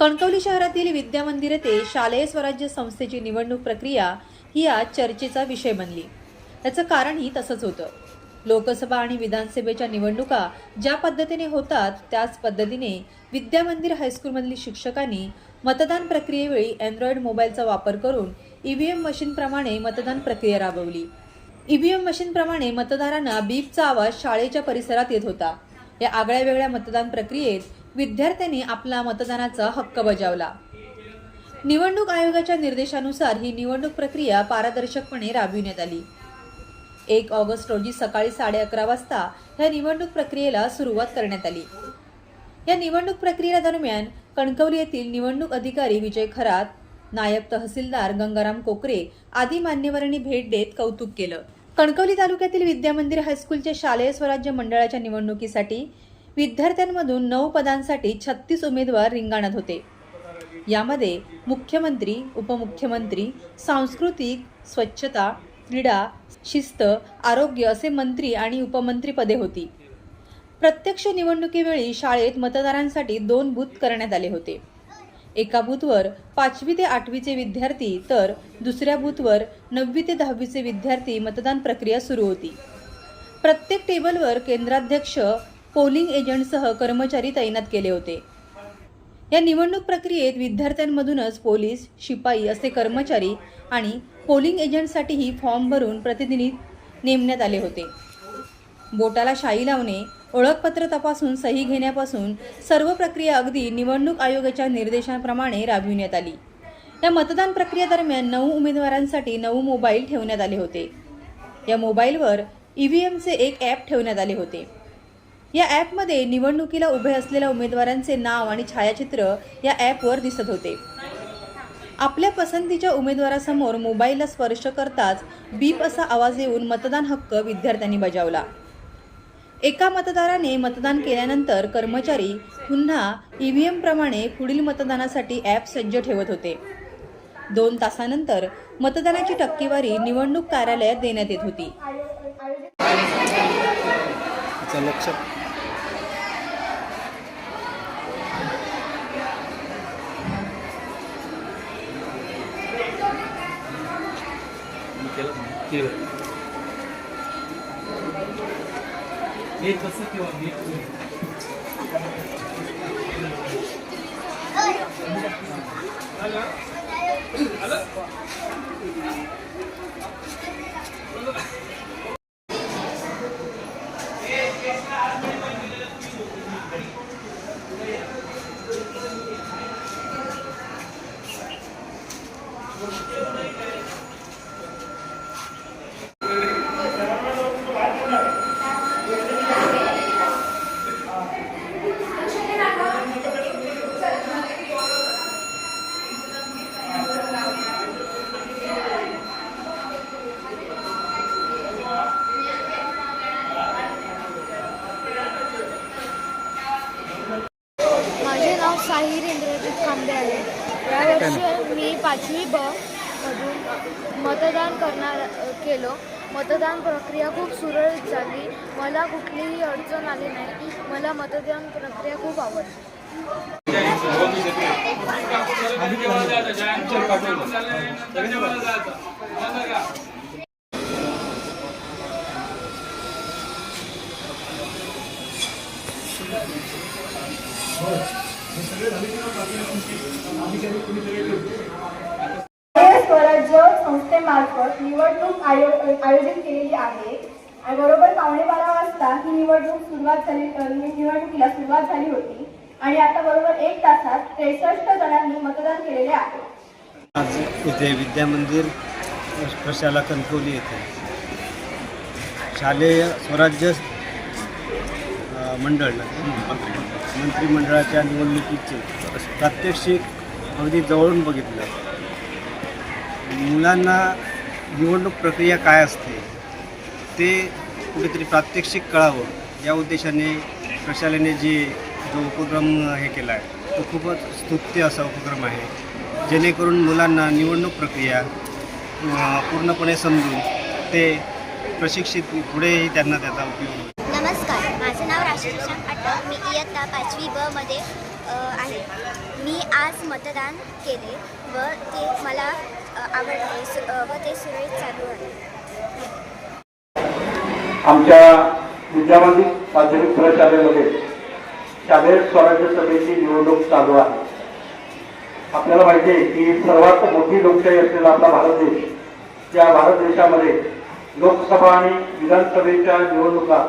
कणकवली शहरातील विद्यामंदिर येथे शालेय स्वराज्य संस्थेची निवडणूक प्रक्रिया ही आज चर्चेचा विषय बनली. याचं कारणही तसंच होतं. लोकसभा आणि विधानसभेच्या निवडणुका ज्या पद्धतीने होतात त्याच पद्धतीने विद्यामंदिर हायस्कूलमधील शिक्षकांनी मतदान प्रक्रियेवेळी अँड्रॉइड मोबाईलचा वापर करून ईव्हीएम मशीनप्रमाणे मतदान प्रक्रिया राबवली. ईव्हीएम मशीनप्रमाणे मतदारांना बीपचा आवाज शाळेच्या परिसरात येत होता. या आगळ्या वेगळ्या मतदान प्रक्रियेत विद्यार्थ्यांनी आपला मतदानाचा हक्क बजावला. निवडणूक आयोगाच्या निर्देशानुसार ही निवडणूक प्रक्रिया पारदर्शकपणे राबविण्यात आली. एक ऑगस्ट रोजी सकाळी साडे अकरा वाजता या निवडणूक प्रक्रियेला सुरुवात करण्यात आली. या निवडणूक प्रक्रियेदरम्यान कणकवली येथील निवडणूक अधिकारी विजय खरात नायब तहसीलदार गंगाराम कोकरे आदी मान्यवरांनी भेट देत कौतुक केलं. कणकवली तालुक्यातील विद्यामंदिर हायस्कूलच्या शालेय स्वराज्य मंडळाच्या निवडणुकीसाठी विद्यार्थ्यांमधून नऊ पदांसाठी छत्तीस उमेदवार रिंगाणत होते. यामध्ये मुख्यमंत्री उपमुख्यमंत्री सांस्कृतिक स्वच्छता क्रीडा शिस्त आरोग्य असे मंत्री आणि उपमंत्री पदे होती. प्रत्यक्ष निवडणुकीवेळी शाळेत मतदारांसाठी दोन बूथ करण्यात आले होते. एका बूथवर पाचवी ते आठवीचे विद्यार्थी तर दुसऱ्या बूथवर नववी ते दहावीचे विद्यार्थी मतदान प्रक्रिया सुरू होती. प्रत्येक टेबलवर केंद्राध्यक्ष पोलिंग एजंटसह कर्मचारी तैनात केले होते. या निवडणूक प्रक्रियेत विद्यार्थ्यांमधूनच पोलीस शिपाई असे कर्मचारी आणि पोलिंग एजंटसाठीही फॉर्म भरून प्रतिनिधी नेमण्यात आले होते. बोटाला शाई लावणे ओळखपत्र तपासून सही घेण्यापासून सर्व प्रक्रिया अगदी निवडणूक आयोगाच्या निर्देशांप्रमाणे राबविण्यात आली. या मतदान प्रक्रियेदरम्यान नऊ उमेदवारांसाठी नऊ मोबाईल ठेवण्यात आले होते. या मोबाईलवर ई व्ही एमचे एक ॲप ठेवण्यात आले होते. या ॲपमध्ये निवडणुकीला उभे असलेल्या उमेदवारांचे नाव आणि छायाचित्र या ॲपवर दिसत होते. आपल्या पसंतीच्या उमेदवारासमोर मोबाईलला स्पर्श करताच बीप असा आवाज येऊन मतदान हक्क विद्यार्थ्यांनी बजावला. एका मतदाराने मतदान केल्यानंतर कर्मचारी पुन्हा ई व्ही एमप्रमाणे पुढील मतदानासाठी ॲप सज्ज ठेवत होते. दोन तासानंतर मतदानाची टक्केवारी निवडणूक कार्यालयात देण्यात येत होती. तिचं लक्ष हे कसं किंवा मी माझे नाव साहिर इंद्रजित खांबे आहे यावर्षी मी पाचवी ब मधून मतदान करणार केलं. मतदान प्रक्रिया खूप सुरळीत झाली. मला कुठलीही अडचण आली नाही. मला मतदान प्रक्रिया खूप आवडली. शालेय स्वराज्य संस्थेमार्फत निवडणूक आयोग आयोजित केलेली आहे. आणि बरोबर पावणे बारा वाजता ही निवडणूक सुरुवात झाली निवडणुकीला सुरुवात झाली होती. आणि आता बरोबर एक तासात त्रेसष्ट जणांनी मतदान केलेले आहे. आज इथे विद्यामंदिर प्रशाला कणकवली येथे. शालेय स्वराज्य मंडळ. मंत्रिमंडळाच्या निवडणुकीचे प्रात्यक्षिक अगदी जवळून बघितलं. मुलांना निवडणूक प्रक्रिया काय असते ते कुठेतरी प्रात्यक्षिक कळावं. या उद्देशाने प्रशालेने जे जो उपक्रम हे केला आहे तो खूपच स्तुत्य असा उपक्रम आहे. जेणेकरून मुलांना निवडणूक प्रक्रिया पूर्णपणे समजून ते प्रशिक्षित पुढेही त्यांना त्याचा उपयोग होईल. नमस्कार. माझं नाव राशी इयत्ता पाचवी ब मध्ये आहे. मी आज मतदान केले व ते मला आवडले. व ते सुरळीत चालू आहे. आमच्या विद्यामंदिर माध्यमिक प्रशालेमध्ये शालेय स्वराज्य सभेची निवडणूक चालू आहे. आपल्याला माहिती आहे की सर्वात मोठी लोकशाही असलेला आपला भारत देश त्या भारत देशामध्ये लोकसभा आणि विधानसभेच्या निवडणुका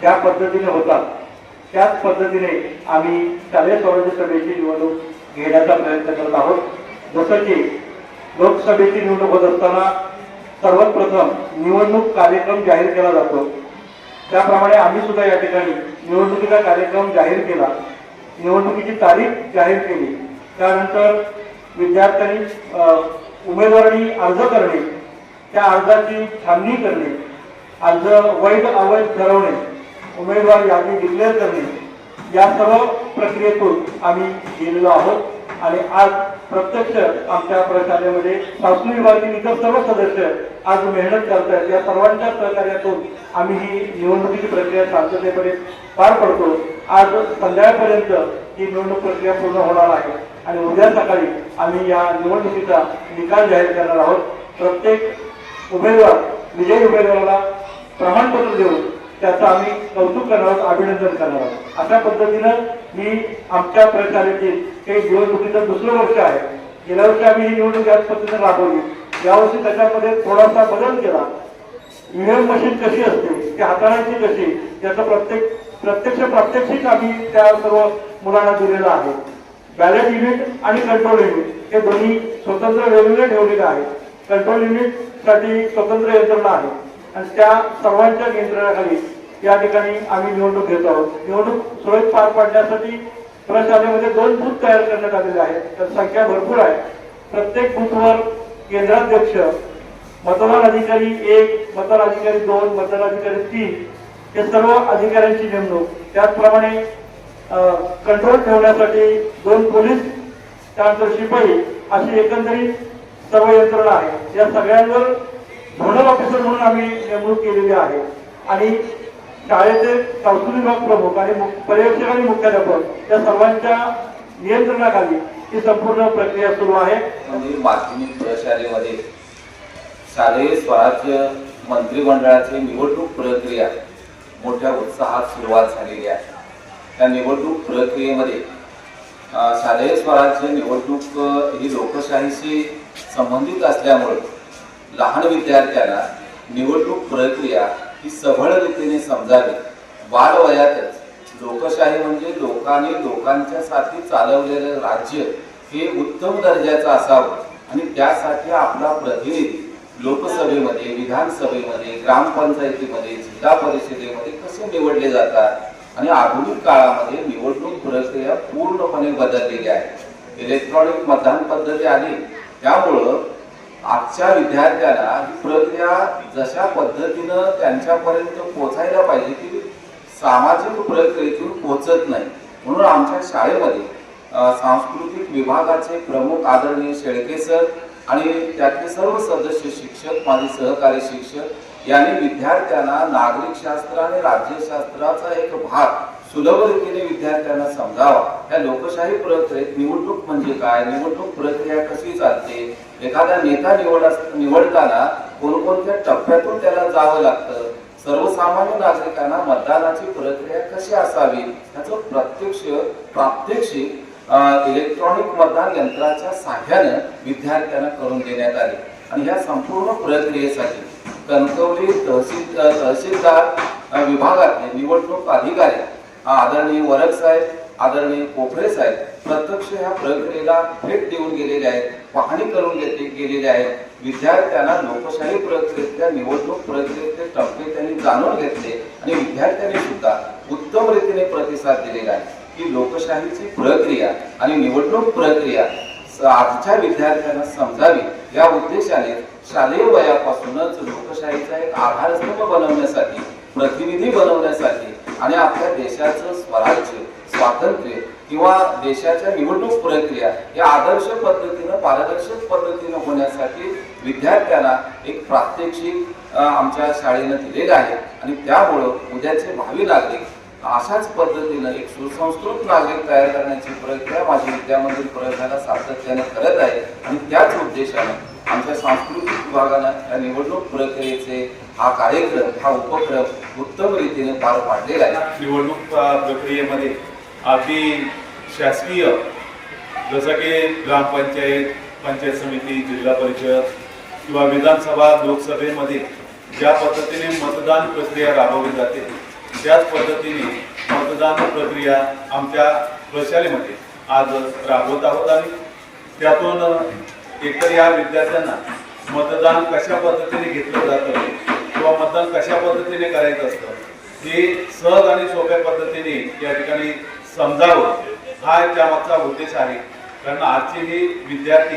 ज्या पद्धतीने होतात त्याच पद्धतीने आम्ही शालेय स्वराज्य सभेची निवडणूक घेण्याचा प्रयत्न करत आहोत. जसं की लोकसभेची निवडणूक होत असताना सर्वात प्रथम निवडणूक कार्यक्रम जाहीर केला जातो. त्याप्रमाणे आम्ही सुद्धा या ठिकाणी निवडणुकीचा कार्यक्रम जाहीर केला. निवडणुकीची तारीख जाहीर केली. त्यानंतर विद्यार्थ्यांनी उमेदवारांनी अर्ज करणे त्या अर्जाची छाननी करणे अर्ज वैध अवैध ठरवणे उमेदवार यादी डिक्लेअर करणे या सर्व प्रक्रियेतून आम्ही गेलेलो आहोत. आणि आज प्रत्यक्ष आमच्या प्रशालेमध्ये शासन विभागातील इतर सर्व सदस्य आज मेहनत करत आहेत या सर्वांच्या सहकार्यातून आम्ही ही निवडणुकीची प्रक्रिया शांततेपणे पार पडतो. आज संध्याकाळपर्यंत ही निवडणूक प्रक्रिया पूर्ण होणार आहे. आणि उद्या सकाळी आम्ही या निवडणुकीचा निकाल जाहीर करणार आहोत. प्रत्येक उमेदवार विजयी उमेदवाराला प्रमाणपत्र देऊन त्याचं आम्ही कौतुक करणार आहोत अभिनंदन करणार आहोत. अशा पद्धतीनं मी आमच्या प्रशालेतील हे निवडणुकीचं दुसरं वर्ष आहे. गेल्या वर्षी आम्ही ही निवडणूक याच पद्धतीने राबवली. यावर्षी त्याच्यामध्ये थोडासा बदल केला. ईव्हीएम मशीन कशी असते ती हाताळायची कशी याचं प्रत्येक प्रत्यक्ष प्रात्यक्षिक आम्ही त्या सर्व मुलांना दिलेलं आहे. बॅलेट युनिट आणि कंट्रोल युनिट हे दोन्ही स्वतंत्र वेगवेगळे ठेवलेले आहेत. कंट्रोल युनिटसाठी स्वतंत्र यंत्रणा आहे. आणि त्या सर्वांच्या नियंत्रणाखाली या ठिकाणी आम्ही निवडणूक घेत आहोत. निवडणूक सुरळीत पार पाडण्यासाठी प्रशालेमध्ये दोन बूथ तयार करण्यात आलेले आहेत. तर संख्या भरपूर आहे. प्रत्येक बूथवर केंद्राध्यक्ष मतदान अधिकारी एक मतदान अधिकारी दोन मतदान अधिकारी तीन हे सर्व अधिकाऱ्यांची नेमणूक. त्याचप्रमाणे कंट्रोल ठेवण्यासाठी दोन पोलीस त्यानंतर शिपाई अशी एकंदरीत सर्व यंत्रणा आहे या सगळ्यांवर झोनल ऑफिसर म्हणून आम्ही नेमणूक केलेली आहे. आणि शाळेचे संस्कृती विभाग प्रमुख आणि पर्यवेक्षक आणि मुख्याध्यापक या सर्वांच्या नियंत्रणाखाली ही संपूर्ण प्रक्रिया सुरू आहे. म्हणजे माध्यमिक प्रशालेमध्ये शालेय स्वराज्य मंत्रिमंडळाची निवडणूक प्रक्रिया मोठ्या उत्साहात सुरुवात झालेली आहे. त्या निवडणूक प्रक्रियेमध्ये शालेय स्वराज्य निवडणूक ही लोकशाहीशी संबंधित असल्यामुळे लहान विद्यार्थ्यांना निवडणूक प्रक्रिया ही सबळ रीतीने समजावी. बालवयातच लोकशाही म्हणजे लोकांनी लोकांच्या साठी चालवलेलं राज्य हे उत्तम दर्जाचं असावं आणि त्यासाठी आपला प्रतिनिधी लोकसभेमध्ये विधानसभेमध्ये ग्रामपंचायतीमध्ये जिल्हा परिषदेमध्ये कसे निवडले जातात आणि आधुनिक काळामध्ये निवडणूक प्रक्रिया पूर्णपणे बदललेली आहे. इलेक्ट्रॉनिक मतदान पद्धती आली. त्यामुळं आजच्या विद्यार्थ्यांना ही प्रक्रिया जशा पद्धतीनं त्यांच्यापर्यंत पोचायला पाहिजे ती सामाजिक प्रक्रियेतून पोचत नाही. म्हणून आमच्या शाळेमध्ये सांस्कृतिक विभागाचे प्रमुख आदरणीय शेळके सर आणि त्यातले सर्व सदस्य शिक्षक माझे सहकारी शिक्षक यांनी विद्यार्थ्यांना नागरिक शास्त्र आणि राज्यशास्त्राचा एक भाग सुलभ रीतीने विद्यार्थ्यांना समजावा. या लोकशाही प्रक्रियेत निवडणूक म्हणजे काय? निवडणूक प्रक्रिया कशी चालते? एखादा नेता निवड निवडताना कोणकोणत्या टप्प्यातून त्याला जावं लागतं? सर्वसामान्य नागरिकांना मतदानाची प्रक्रिया कशी असावी? याचं प्रत्यक्ष प्रात्यक्षिक इलेक्ट्रॉनिक मतदान यंत्राच्या साह्यानं विद्यार्थ्यांना करून देण्यात आले. आणि या संपूर्ण प्रक्रियेसाठी कणकवली तहसील तहसीलदार विभागातले निवडणूक अधिकारी आदरणीय वरक साहेब आदरणीय पोखरे साहेब प्रत्यक्ष ह्या प्रक्रियेला भेट देऊन गेलेले आहेत पाहणी करून घेतली गेलेले आहेत. विद्यार्थ्यांना लोकशाही प्रक्रियेतल्या निवडणूक प्रक्रियेतले टप्पे त्यांनी जाणून घेतले आणि विद्यार्थ्यांनी सुद्धा उत्तम रीतीने प्रतिसाद दिलेला आहे की लोकशाहीची प्रक्रिया आणि निवडणूक प्रक्रिया आजच्या विद्यार्थ्यांना समजावी या उद्देशाने शालेय वयापासूनच लोकशाहीचा एक आधारस्तंभ बनवण्यासाठी प्रतिनिधी बनवण्यासाठी आणि आपल्या देशाचं स्वराज्य स्वातंत्र्य किंवा देशाच्या निवडणूक प्रक्रिया या आदर्श पद्धतीनं पारदर्शक पद्धतीनं होण्यासाठी विद्यार्थ्यांना एक प्रात्यक्षिक आमच्या शाळेनं दिलेलं आहे. आणि त्यामुळं उद्याचे भावी नागरिक अशाच पद्धतीनं एक सुसंस्कृत नागरिक तयार करण्याची प्रक्रिया माझी विद्यामधील प्रयोगाला सातत्याने करत आहे. आणि त्याच उद्देशानं आमच्या सांस्कृतिक विभागानं या निवडणूक प्रक्रियेचे हा कार्यक्रम हा उपक्रम उत्तम रीतीने पार पाडलेला आहे. निवडणूक प्रक्रियेमध्ये अगदी शासकीय जसं की ग्रामपंचायत पंचायत समिती जिल्हा परिषद किंवा विधानसभा लोकसभेमध्ये ज्या पद्धतीने मतदान प्रक्रिया राबवली जाते त्याच पद्धतीने मतदान प्रक्रिया आमच्या प्रशालेमध्ये आज राबवत आहोत आणि त्यातून एकतर या विद्यार्थ्यांना मतदान कशा पद्धतीने घेतलं जातं किंवा मतदान कशा पद्धतीने करायचं असतं हे सहज आणि सोप्या पद्धतीने या ठिकाणी समजावं हा त्यामागचा उद्देश आहे. कारण आजचे हे विद्यार्थी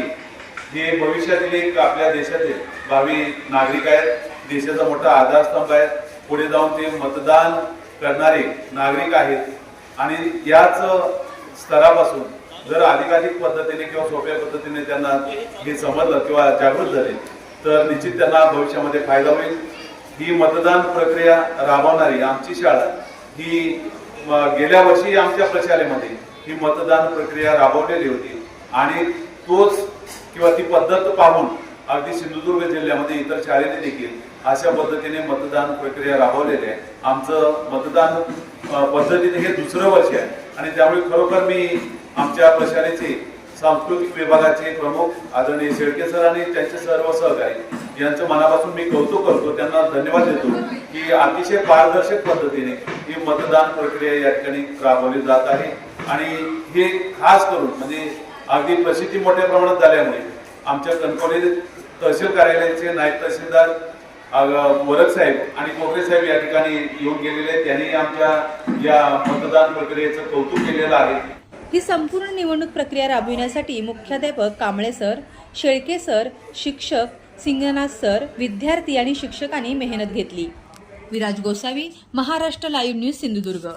हे भविष्यातील एक आपल्या देशातील भावी नागरिक आहेत देशाचा मोठा आधारस्तंभ आहे पुढे जाऊन ते मतदान करणारे नागरिक आहेत. आणि याच स्तरापासून जर अधिकाधिक पद्धतीने किंवा सोप्या पद्धतीने त्यांना हे समजलं किंवा जागृत झाले तर निश्चित त्यांना भविष्यामध्ये फायदा होईल. ही मतदान प्रक्रिया राबवणारी आमची शाळा ही गेल्या वर्षी आमच्या प्रशालेमध्ये ही मतदान प्रक्रिया राबवलेली होती. आणि तोच किंवा ती पद्धत पाहून अगदी सिंधुदुर्ग जिल्ह्यामध्ये इतर शाळेने देखील अशा पद्धतीने मतदान प्रक्रिया राबवलेली आहे. आमचं मतदान पद्धतीने हे दुसरं वर्ष आहे. आणि त्यामुळे खरोखर मी आमच्या प्रशालेचे सांस्कृतिक विभागाचे प्रमुख आदरणीय शेळके सर आणि त्यांचे सर्व सहकारी यांचं मनापासून मी कौतुक करतो. त्यांना धन्यवाद देतो की अतिशय पारदर्शक पद्धतीने ही मतदान प्रक्रिया या ठिकाणी राबवली जात आहे. आणि हे खास करून म्हणजे अगदी प्रसिद्धी मोठ्या प्रमाणात झाल्यामुळे आमच्या कणकवली तहसील कार्यालयाचे नायब तहसीलदार वरद साहेब आणि कोकरे साहेब या ठिकाणी येऊन गेलेले आहेत. त्यांनी आमच्या या मतदान प्रक्रियेचं कौतुक केलेलं आहे. ही संपूर्ण निवडणूक प्रक्रिया राबविण्यासाठी मुख्याध्यापक कांबळे सर शेळके सर शिक्षक सिंगनाथ सर विद्यार्थी आणि शिक्षकांनी मेहनत घेतली. Viraj Gosavi Maharashtra live news Sindhudurg.